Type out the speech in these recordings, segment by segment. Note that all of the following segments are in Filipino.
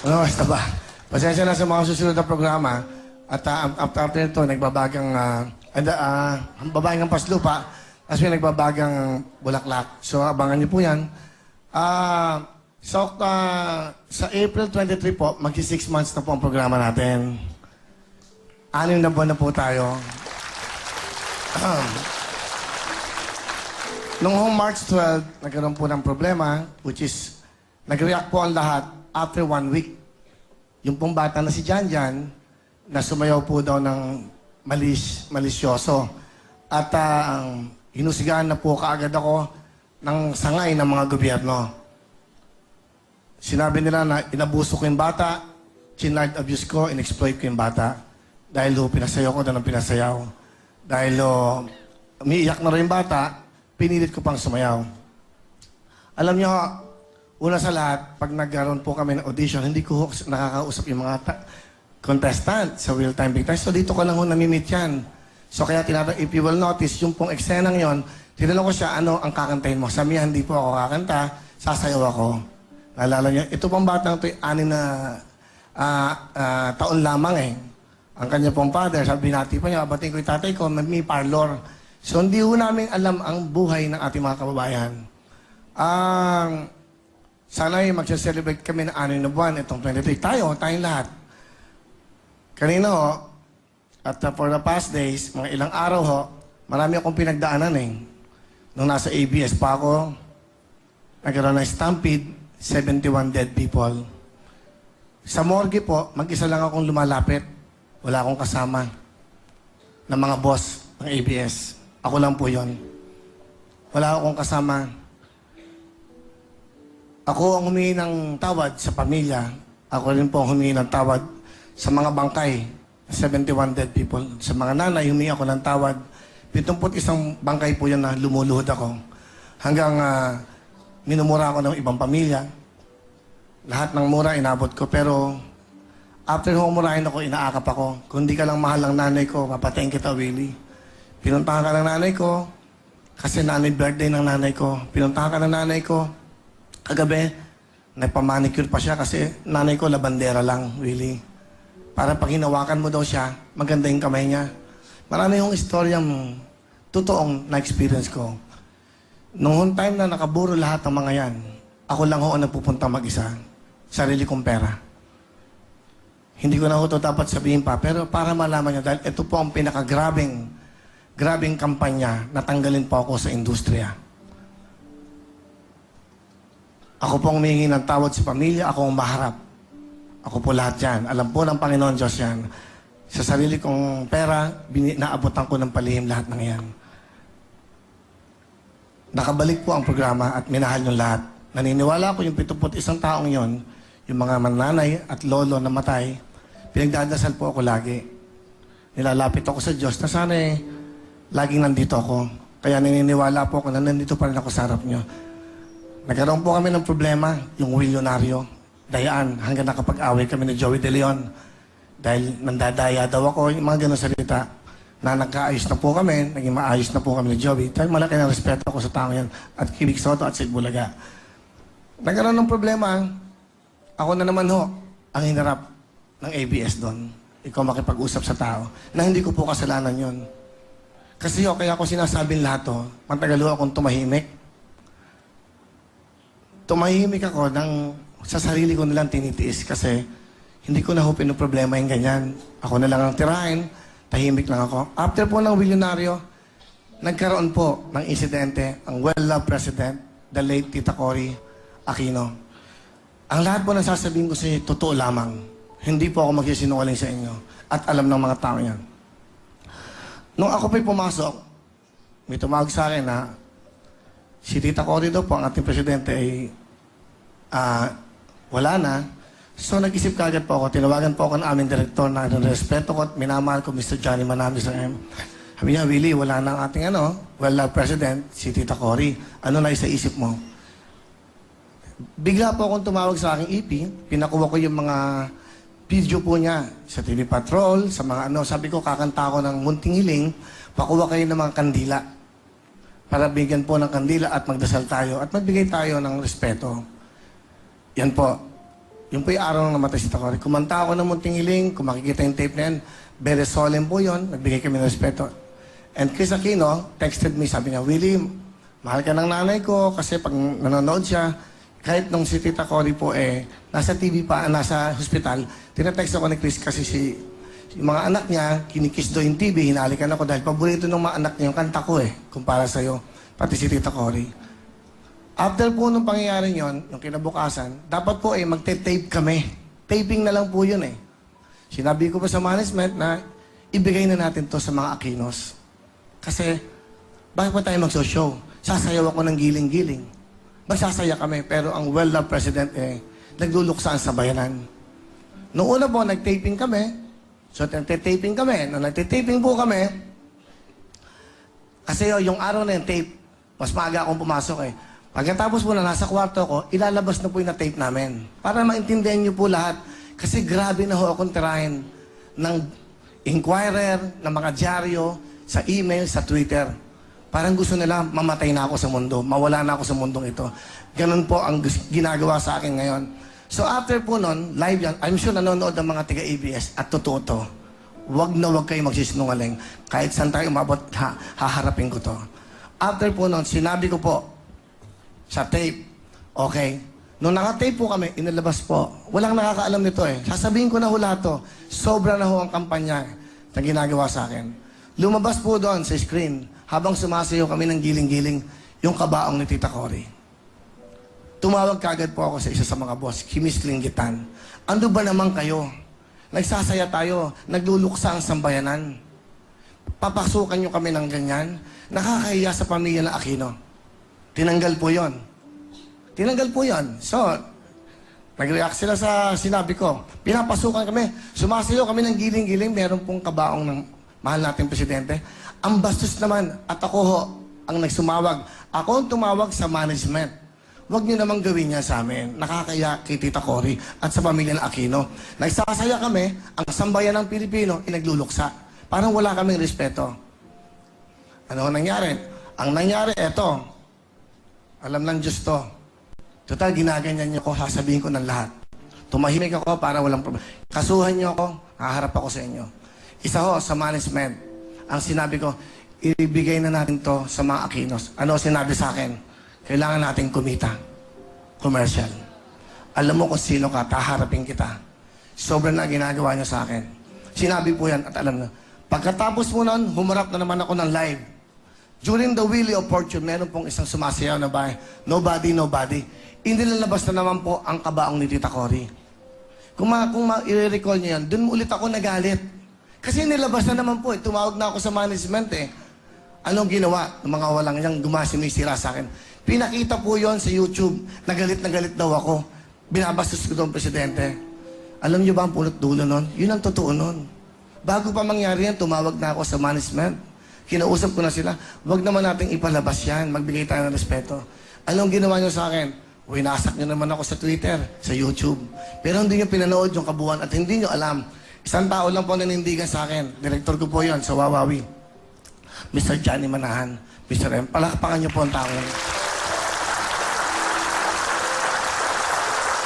Ano, basta ba? Pasensya na sa mga susunod na programa. At uh, after, after ito, nagbabagang, uh, anda, uh, ang babaeng ng paslupa, tapos may nagbabagang bulaklak. So, abangan niyo po yan. Ah, so, ah, sa April 23 po, magsi 6 months na po ang programa natin. Anim na buwan na po tayo. Noong home March 12, nagkaroon po ng problema, which is, nag-react po ang lahat after one week. Yung pong bata na si Janjan, na sumayaw po daw ng malis, malisyoso. At ah, ang hinusigaan na po kaagad ako ng sangay ng mga gobyerno. Sinabi nila na inabuso ko yung bata, chinard abuse ko, inexploit ko yung bata. Dahil ho, pinasayaw ko na pinasayaw. Dahil ho, umiiyak na rin yung bata, pinilit ko pang sumayaw. Alam niyo, una sa lahat, pag nagkaroon po kami ng audition, hindi ko nakakausap yung mga ta- contestant sa Real Time Big Time. So dito ko lang ho namimit yan. So kaya tinatanong, if you will notice, yung pong eksenang yon, tinanong ko siya, ano ang kakantahin mo? Sabi niya, hindi po ako kakanta, sasayaw ako. Naalala niyo, ito pong batang ito, anin na ah, ah, taon lamang eh. Ang kanya pong father, sabi natin pa niya, bating ko yung tatay ko, may parlor. So hindi ho namin alam ang buhay ng ating mga kababayan. Ang sana'y magse-celebrate kami ng anin na buwan, itong 23. Tayo, tayong lahat. Kanina ho, at uh, for the past days, mga ilang araw ho, marami akong pinagdaanan eh. Nung nasa ABS pa ako, nagkaroon ng stampede, 71 dead people. Sa morgue po, mag-isa lang akong lumalapit. Wala akong kasama ng mga boss ng ABS. Ako lang po yon. Wala akong kasama. Ako ang humingi ng tawad sa pamilya. Ako rin po ang humingi ng tawad sa mga bangkay. 71 dead people. Sa mga nanay, humingi ako ng tawad. 71 bangkay po yan na lumuluhod ako. Hanggang ah, minumura ako ng ibang pamilya. Lahat ng mura inabot ko. Pero after humurahin ako, inaakap ako. Kung di ka lang mahal ng nanay ko, papatayin kita, Willie. Pinuntahan ka ng nanay ko, kasi nanay birthday ng nanay ko. Pinuntahan ka ng nanay ko, kagabi, nagpamanicure pa siya kasi nanay ko labandera lang, Willie. Para pag hinawakan mo daw siya, maganda yung kamay niya. Marami yung istoryang totoong na-experience ko. Noong time na nakaburo lahat ng mga yan, ako lang ho ang nagpupunta mag-isa. Sarili kong pera. Hindi ko na ho ito dapat sabihin pa, pero para malaman niyo, dahil ito po ang pinakagrabing, grabing kampanya na tanggalin po ako sa industriya. Ako po ang humingi ng tawad sa pamilya, ako ang maharap. Ako po lahat yan. Alam po ng Panginoon Diyos yan. Sa sarili kong pera, naabotan ko ng palihim lahat ng yan. Nakabalik po ang programa at minahal yung lahat. Naniniwala ko yung 71 taong yon, yung mga mananay at lolo na matay, pinagdadasal po ako lagi. Nilalapit ako sa Diyos na sana eh, laging nandito ako. Kaya naniniwala po ako na nandito pa rin ako sa harap niyo. Nagkaroon po kami ng problema, yung Willonaryo, dayaan, hanggang nakapag-away kami ni Joey De Leon. Dahil nandadaya daw ako, yung mga ganun salita. Na nagkaayos na po kami, naging maayos na po kami ni Joey. Dahil malaki ng respeto ko sa tao yan. At Kibig Soto at Sid Bulaga. Nagkaroon ng problema, ako na naman ho, ang hinarap ng ABS doon. Ikaw makipag-usap sa tao. Na hindi ko po kasalanan yon. Kasi ho, kaya ako sinasabing lahat to, matagal ho akong tumahimik. Tumahimik ako ng sa sarili ko nilang tinitiis kasi hindi ko na ho pinoproblema yung ganyan. Ako na lang ang tirahin, tahimik lang ako. After po ng Willonaryo, nagkaroon po ng insidente ang well-loved president, the late Tita Cory Aquino. Ang lahat po ng sasabihin ko sa inyo, totoo lamang. Hindi po ako magsisinungaling sa inyo. At alam ng mga tao yan. Nung ako po'y pumasok, may tumawag sa akin na si Tita Cory daw po, ang ating presidente, ay ah, wala na. So nag-isip kagad po ako, tinawagan po ako ng aming direktor na respeto ko at minamahal ko Mr. Johnny Manamis ng M. Sabi niya, Willie, wala na ang ating ano, well-loved president, si Tita Cory. Ano na isa isip mo? Bigla po akong tumawag sa aking EP, pinakuha ko yung mga video po niya sa TV Patrol, sa mga ano, sabi ko, kakanta ako ng munting hiling, pakuha kayo ng mga kandila para bigyan po ng kandila at magdasal tayo at magbigay tayo ng respeto. Yan po. Yung po yung araw na namatay si Takori. Kumanta ako ng munting hiling, kung makikita yung tape na yan, very solemn po yun, nagbigay kami ng respeto. And Chris Aquino texted me, sabi niya, Willie, mahal ka ng nanay ko kasi pag nanonood siya, kahit nung si Tita Cory po eh, nasa TV pa, nasa hospital, tinatext ako ni Chris kasi si yung mga anak niya, kinikiss daw yung TV, hinalikan ako dahil paborito ng mga anak niya yung kanta ko eh, kumpara sa'yo, pati si Tita Cory. After po nung pangyayari yon, yung kinabukasan, dapat po eh magte-tape kami. Taping na lang po yun eh. Sinabi ko pa sa management na ibigay na natin to sa mga Aquinos. Kasi, bakit pa tayo magso-show? Sasayaw ako ng giling-giling. Magsasaya kami, pero ang well-loved president eh, nagluluksaan sa bayanan. Noong una po, nag-taping kami. So, nagte-taping kami. Nung nagte-taping po kami, kasi oh, yung araw na yung tape, mas maaga akong pumasok eh. Pagkatapos po na nasa kwarto ko, ilalabas na po yung na-tape namin. Para maintindihan niyo po lahat. Kasi grabe na ho akong tirahin ng inquirer, ng mga dyaryo, sa email, sa Twitter. Parang gusto nila mamatay na ako sa mundo, mawala na ako sa mundong ito. Ganun po ang ginagawa sa akin ngayon. So after po nun, live yan, I'm sure nanonood ng mga taga-ABS at totoo to. Huwag na huwag kayo magsisinungaling. Kahit saan tayo umabot, ha, haharapin ko to. After po nun, sinabi ko po sa tape, okay, nung nakatape po kami, inilabas po, walang nakakaalam nito eh. Sasabihin ko na ho lahat to. Sobra na ho ang kampanya na ginagawa sa akin. Lumabas po doon sa screen, habang sumasayaw kami ng giling-giling, yung kabaong ni Tita Cory. Tumawag kagad po ako sa isa sa mga boss, Kimis Linggitan. Ano ba naman kayo? Nagsasaya tayo, nagluluksa ang sambayanan. Papasukan nyo kami ng ganyan. Nakakahiya sa pamilya na Aquino. Tinanggal po yon. Tinanggal po yon. So, nag-react sila sa sinabi ko. Pinapasukan kami. Sumasayaw kami ng giling-giling. Meron pong kabaong ng mahal nating presidente. Ang bastos naman, at ako ho, ang nagsumawag. Ako ang tumawag sa management. Huwag niyo namang gawin niya sa amin. Nakakaya kay Tita Cory at sa pamilya ng Aquino. Nagsasaya kami, ang sambayan ng Pilipino, inagluluksa. Parang wala kaming respeto. Ano ang nangyari? Ang nangyari, eto. Alam ng Diyos to. Total, ginaganyan niyo ko, sasabihin ko ng lahat. Tumahimik ako para walang problema. Kasuhan niyo ako, haharap ako sa inyo. Isa ho, sa management. Ang sinabi ko, ibigay na natin to sa mga Aquinos. Ano sinabi sa akin? Kailangan natin kumita. Commercial. Alam mo kung sino ka, taharapin kita. Sobrang na ginagawa niyo sa akin. Sinabi po yan at alam na. Pagkatapos mo nun, humarap na naman ako ng live. During the Wheel of Fortune, meron pong isang sumasayaw na bahay. Nobody, nobody. Inilalabas na naman po ang kabaong ni Tita Cory. Kung, ma, kung ma, i-recall niyo yan, dun ulit ako nagalit. Kasi nilabas na naman po eh. Tumawag na ako sa management eh. Anong ginawa ng mga walang yang gumasinisira sa akin? Pinakita po yon sa YouTube. Nagalit na galit daw ako. Binabastos ko ang presidente. Alam niyo ba ang pulot dulo nun? Yun ang totoo nun. Bago pa mangyari yan, tumawag na ako sa management. Kinausap ko na sila, huwag naman nating ipalabas yan. Magbigay tayo ng respeto. Anong ginawa niyo sa akin? Winasak niyo naman ako sa Twitter, sa YouTube. Pero hindi niyo pinanood yung kabuuan at hindi niyo alam. Isang tao lang po nanindigan sa akin. Direktor ko po yon sa Wawawi. Mr. Johnny Manahan. Mr. M. Palakpakan niyo po ang tao.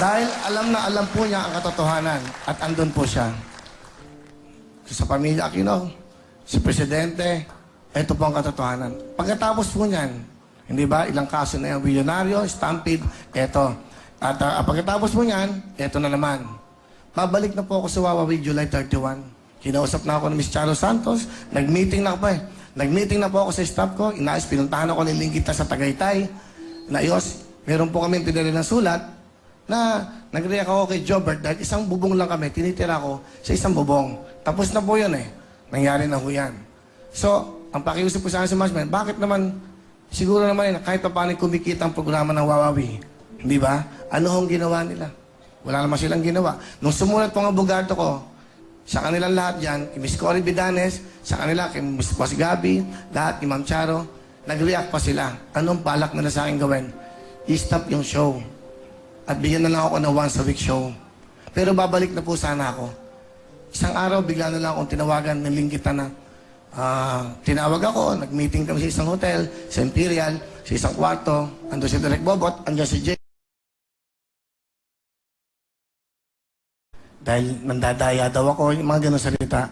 Dahil alam na alam po niya ang katotohanan at andun po siya. Sa pamilya Aquino, si Presidente, ito po ang katotohanan. Pagkatapos po niyan, hindi ba, ilang kaso na yung bilyonaryo, stampede, eto. At ah, pagkatapos po niyan, eto na naman. Babalik na po ako sa Wawawi July 31. Kinausap na ako ni Ms. Charo Santos, nag-meeting na ako eh. Nag-meeting na po ako sa staff ko, inayos, pinuntahan ako ni Lingkita sa Tagaytay. Naayos, meron po kami pinili ng sulat na nag-react ako kay Jobert dahil isang bubong lang kami, tinitira ko sa isang bubong. Tapos na po yun eh. Nangyari na ho yan. So, ang pakiusap ko sa akin sa management, bakit naman, siguro naman eh, kahit pa paano kumikita ang programa ng Wawawi, hindi ba? Ano hong ginawa nila? Wala naman silang ginawa. Nung sumulat po ang abogado ko, sa kanilang lahat yan, kay Miss Cory Bidanes, sa kanila, kay Miss Boss Gabi, lahat, kay Ma'am Charo, nag-react pa sila. Anong balak nila sa akin gawin? I-stop yung show. At bigyan na lang ako ng once a week show. Pero babalik na po sana ako. Isang araw, bigla na lang akong tinawagan ng linggitan na ah, tinawag ako, nag-meeting kami sa isang hotel, sa Imperial, sa isang kwarto, ando si Direk Bobot, andyan si Jay. dahil nandadaya daw ako, yung mga ganun salita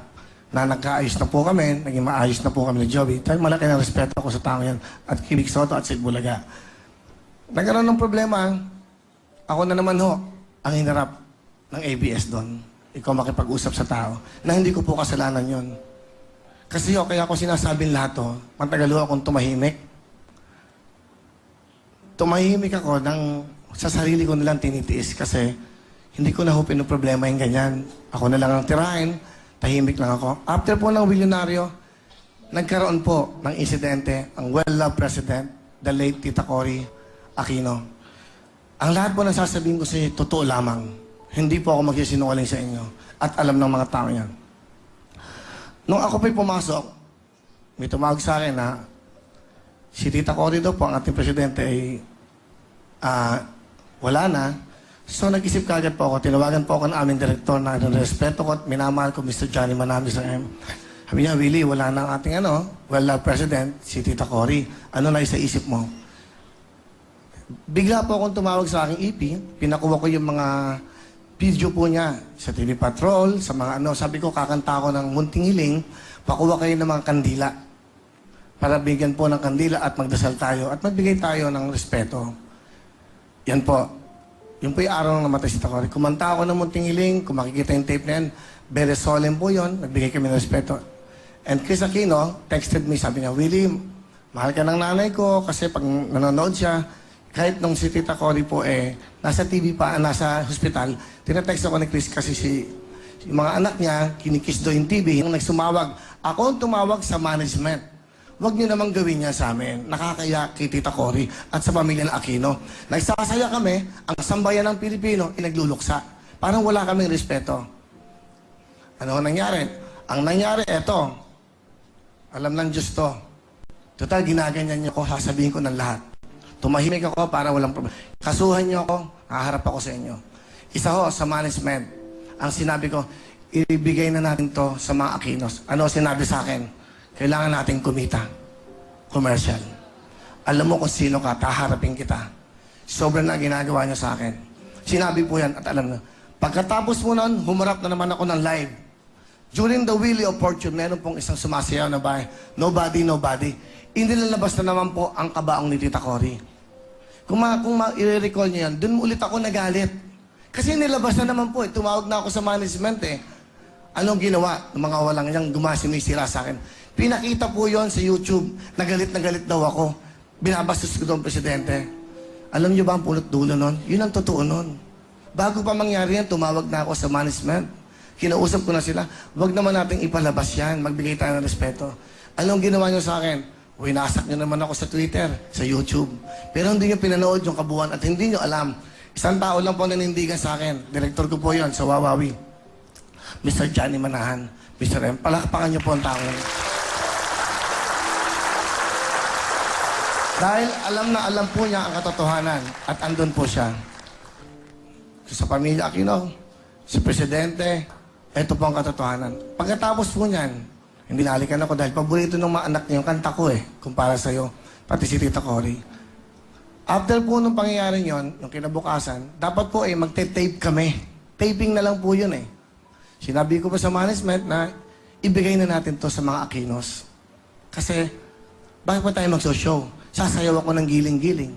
na nagkaayos na po kami, naging maayos na po kami ni Joby. Dahil malaki ng respeto ko sa tao yan at Kibik Soto at Sid Bulaga. Nagkaroon ng problema, ako na naman ho, ang hinarap ng ABS doon. Ikaw makipag-usap sa tao na hindi ko po kasalanan yon. Kasi ho, kaya ako sinasabing lahat to, matagal ho akong tumahimik. Tumahimik ako ng sa sarili ko nilang tinitiis kasi hindi ko na ho pinoproblema yung ganyan. Ako na lang ang tirahin, tahimik lang ako. After po ng bilyonaryo, nagkaroon po ng insidente ang well-loved president, the late Tita Cory Aquino. Ang lahat po ng sasabihin ko sa totoo lamang. Hindi po ako magsisinungaling sa inyo. At alam ng mga tao yan. Nung ako po'y pumasok, may tumawag sa akin na si Tita Cory daw po, ang ating presidente, ay ah, wala na. So nag-isip kagad po ako, tinawagan po ako ng aming direktor na respeto ko at minamahal ko Mr. Johnny Manami sa M. Sabi niya, Willie, wala na ang ating ano, well-loved president, si Tita Cory. Ano na isa isip mo? Bigla po akong tumawag sa aking EP, pinakuha ko yung mga video po niya sa TV Patrol, sa mga ano, sabi ko kakanta ako ng munting hiling, pakuha kayo ng mga kandila para bigyan po ng kandila at magdasal tayo at magbigay tayo ng respeto. Yan po. Yung po yung araw ng namatay si Takori. Kumanta ako ng munting hiling, kung makikita yung tape na yan, very solemn po yun, nagbigay kami ng respeto. And Chris Aquino texted me, sabi niya, Willie, mahal ka ng nanay ko kasi pag nanonood siya, kahit nung si Tita Cory po eh, nasa TV pa, nasa hospital, tinatext ako ni Chris kasi si, yung mga anak niya, kinikiss daw yung TV. Nung nagsumawag, ako ang tumawag sa management. Huwag niyo namang gawin niya sa amin. Nakakaya kay Tita Cory at sa pamilya ng Aquino. Nagsasaya kami, ang sambayan ng Pilipino, inagluluksa. Parang wala kaming respeto. Ano ang nangyari? Ang nangyari, eto. Alam ng Diyos to. Total, ginaganyan niyo ko, sasabihin ko ng lahat. Tumahimik ako para walang problema. Kasuhan niyo ako, haharap ako sa inyo. Isa ho, sa management. Ang sinabi ko, ibigay na natin to sa mga Aquinos. Ano sinabi sa akin? Kailangan natin kumita. Commercial. Alam mo kung sino ka, taharapin kita. Sobrang na ginagawa niyo sa akin. Sinabi po yan at alam na. Pagkatapos mo nun, humarap na naman ako ng live. During the Wheel of Fortune, meron pong isang sumasayaw na bahay. Nobody, nobody. Inilalabas na naman po ang kabaong ni Tita Cory. Kung, ma, kung ma, i-recall niyo yan, dun ulit ako nagalit. Kasi nilabas na naman po eh. Tumawag na ako sa management eh. Anong ginawa ng mga walang yang gumasinisira sa akin? Pinakita po yon sa YouTube. Nagalit na galit daw ako. Binabastos ko ang presidente. Alam niyo ba ang pulot dulo nun? Yun ang totoo nun. Bago pa mangyari yan, tumawag na ako sa management. Kinausap ko na sila, wag naman nating ipalabas yan. Magbigay tayo ng respeto. Anong ginawa niyo sa akin? Winasak niyo naman ako sa Twitter, sa YouTube. Pero hindi niyo pinanood yung kabuuan at hindi niyo alam. Isang tao lang po nanindigan sa akin. Direktor ko po yon sa Wawawi. Mr. Johnny Manahan. Mr. M. Palakpakan niyo po ang tao. Dahil alam na alam po niya ang katotohanan at andun po siya. Sa pamilya Aquino, si Presidente, ito po ang katotohanan. Pagkatapos po niyan, hindi nalikan ako dahil paborito ng mga anak niya yung kanta ko eh, kumpara sa'yo, pati si Tita Cory. After po nung pangyayari yon, yung kinabukasan, dapat po eh magte-tape kami. Taping na lang po yun eh. Sinabi ko pa sa management na ibigay na natin to sa mga Aquinos. Kasi, bakit pa tayo magso-show? Sasayaw ako ng giling-giling.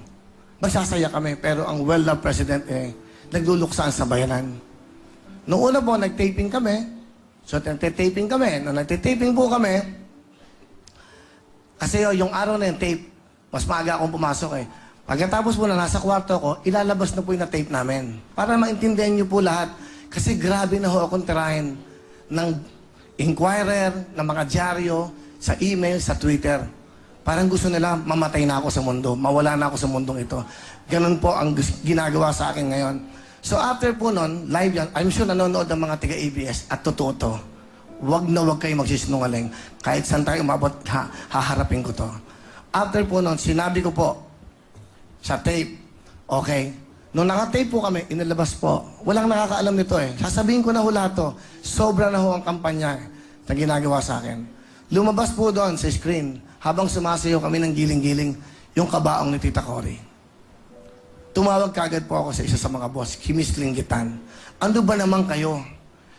Magsasaya kami, pero ang well-loved president eh, nagluluksaan sa bayanan. Noong una po, nag-taping kami. So, nagte-taping kami. Nung nagte-taping po kami, kasi oh, yung araw na yung tape, mas maaga akong pumasok eh. Pagkatapos po na nasa kwarto ko, ilalabas na po yung na-tape namin. Para maintindihan niyo po lahat. Kasi grabe na ho akong tirahin ng inquirer, ng mga dyaryo, sa email, sa Twitter. Parang gusto nila mamatay na ako sa mundo, mawala na ako sa mundong ito. Ganun po ang ginagawa sa akin ngayon. So after po nun, live yan, I'm sure nanonood ng mga taga-ABS at totoo to. Huwag na huwag kayo magsisinungaling. Kahit saan tayo umabot, ha, haharapin ko to. After po nun, sinabi ko po sa tape, okay, nung nakatape po kami, inilabas po. Walang nakakaalam nito eh. Sasabihin ko na ho to. Sobra na ho ang kampanya na ginagawa sa akin. Lumabas po doon sa screen, habang sumasayaw kami ng giling-giling, yung kabaong ni Tita Cory. Tumawag kagad po ako sa isa sa mga boss, Kimis Linggitan. Ano ba naman kayo?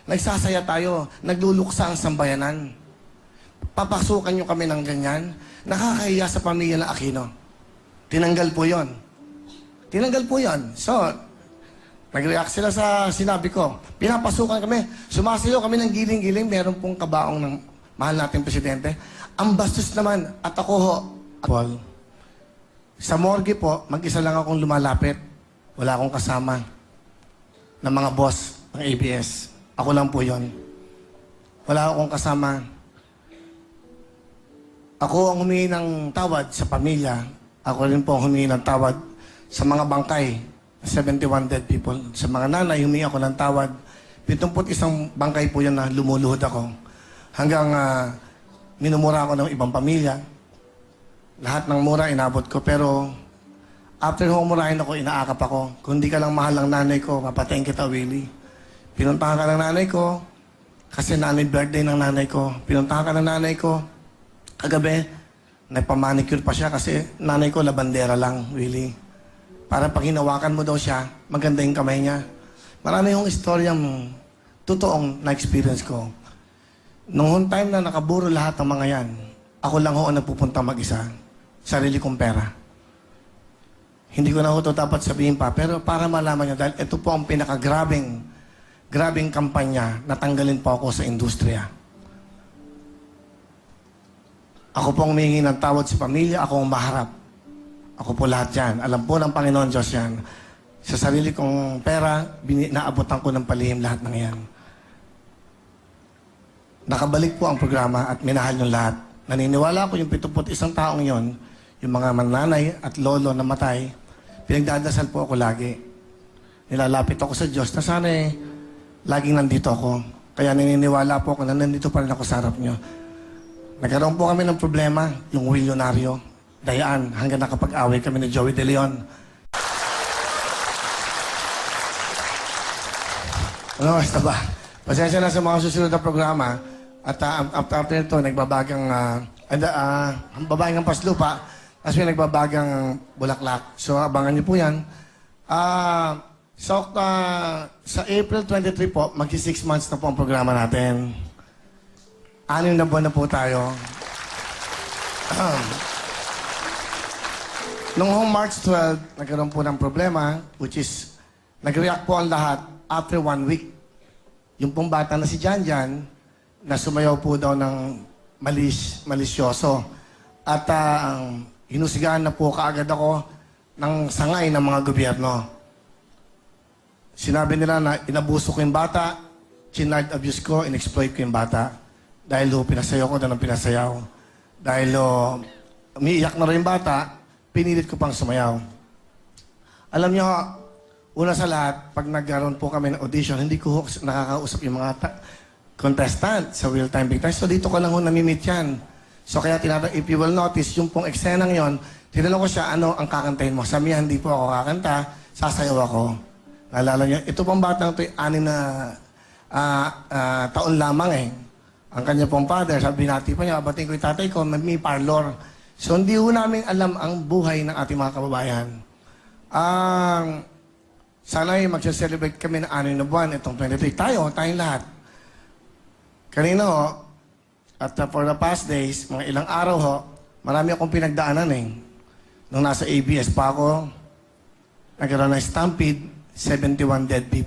Nagsasaya tayo. Nagluluksa ang sambayanan. Papasukan nyo kami ng ganyan. Nakakahiya sa pamilya ng Aquino. Tinanggal po yon. Tinanggal po yon. So, nag-react sila sa sinabi ko. Pinapasukan kami. Sumasayaw kami ng giling-giling. Meron pong kabaong ng mahal nating presidente. Ang bastos naman. At ako ho, Paul, sa morgue po, mag-isa lang akong lumalapit. Wala akong kasama ng mga boss ng ABS. Ako lang po yon. Wala akong kasama. Ako ang humingi ng tawad sa pamilya. Ako rin po ang humingi ng tawad sa mga bangkay. 71 dead people. Sa mga nanay, humingi ako ng tawad. 71 bangkay po yan na lumuluhod ako. Hanggang ah, minumura ako ng ibang pamilya. Lahat ng mura inabot ko. Pero after humurahin ako, inaakap ako. Kung di ka lang mahal ng nanay ko, mapatayin kita, Willie. Pinuntahan ka ng nanay ko, kasi nanay birthday ng nanay ko. Pinuntahan ka ng nanay ko, kagabi, nagpamanicure pa siya kasi nanay ko labandera lang, Willie. Para pag hinawakan mo daw siya, maganda yung kamay niya. Marami yung istoryang totoong na-experience ko. Noong time na nakaburo lahat ng mga yan, ako lang ho ang nagpupunta mag-isa. Sarili kong pera. Hindi ko na ito dapat sabihin pa, pero para malaman nyo, dahil ito po ang pinakagrabing, grabing kampanya na tanggalin po ako sa industriya. Ako pong humingi ng tawad sa pamilya, ako ang maharap. Ako po lahat yan. Alam po ng Panginoon Diyos yan. Sa sarili kong pera, naabotan ko ng palihim lahat ng yan. Nakabalik po ang programa at minahal yung lahat. Naniniwala ko yung 71 taong yon, yung mga mananay at lolo na matay, pinagdadasal po ako lagi. Nilalapit ako sa Diyos na sana eh, laging nandito ako. Kaya naniniwala po ako na nandito pa rin ako sa harap niyo. Nagkaroon po kami ng problema, yung Willionario, Dayaan, hanggang nakapag-away kami ni Joey De Leon. Ano, basta ba? Pasensya na sa mga susunod na programa. At uh, after, after ito, nagbabagang, uh, and, uh, ang babaeng ng paslupa, tapos may nagbabagang bulaklak. So, abangan niyo po yan. Ah, so, uh, sa April 23 po, magsi 6 months na po ang programa natin. Anim na buwan na po tayo. Noong home March 12, nagkaroon po ng problema, which is, nag-react po ang lahat after one week. Yung pong bata na si Janjan, na sumayaw po daw ng malis, malisyoso. At ah, ang hinusigaan na po kaagad ako ng sangay ng mga gobyerno. Sinabi nila na inabuso ko yung bata, chinard abuse ko, inexploit ko yung bata. Dahil ho, pinasayaw ko na ng pinasayaw. Dahil ho, umiiyak na rin yung bata, pinilit ko pang sumayaw. Alam niyo, una sa lahat, pag nagkaroon po kami ng audition, hindi ko nakakausap yung mga ta- contestant sa Real Time Big Time. So dito ko lang ho namimit yan. So kaya tinatanong, if you will notice, yung pong eksenang yon, tinanong ko siya, ano ang kakantahin mo? Sabi niya, hindi po ako kakanta, sasayaw ako. Naalala niyo, ito pong batang ito, anin na ah, ah, taon lamang eh. Ang kanya pong father, sabi natin pa niya, bating ko yung tatay ko, may parlor. So hindi ho namin alam ang buhay ng ating mga kababayan. Ang sana ay mag-celebrate kami ng anin na buwan itong 23. Tayo, tayong lahat. Kanina at uh, for the past days, mga ilang araw ho, marami akong pinagdaanan eh. Nung nasa ABS pa ako, nagkaroon ng stampede, 71 dead people.